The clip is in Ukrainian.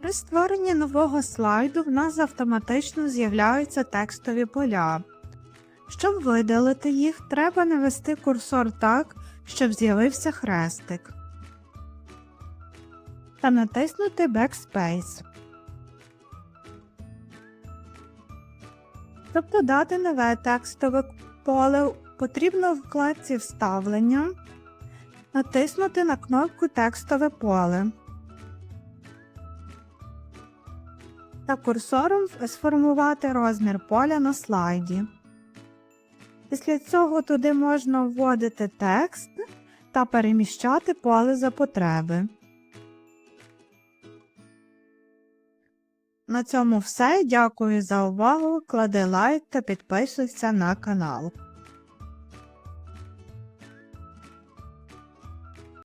При створенні нового слайду в нас автоматично з'являються текстові поля. Щоб видалити їх, треба навести курсор так, щоб з'явився хрестик. Та натиснути Backspace. Щоб додати нове текстове поле, потрібно в вкладці Вставлення натиснути на кнопку Текстове поле та курсором сформувати розмір поля на слайді. Після цього туди можна вводити текст та переміщати поле за потреби. На цьому все. Дякую за увагу. Клади лайк та підписуйся на канал.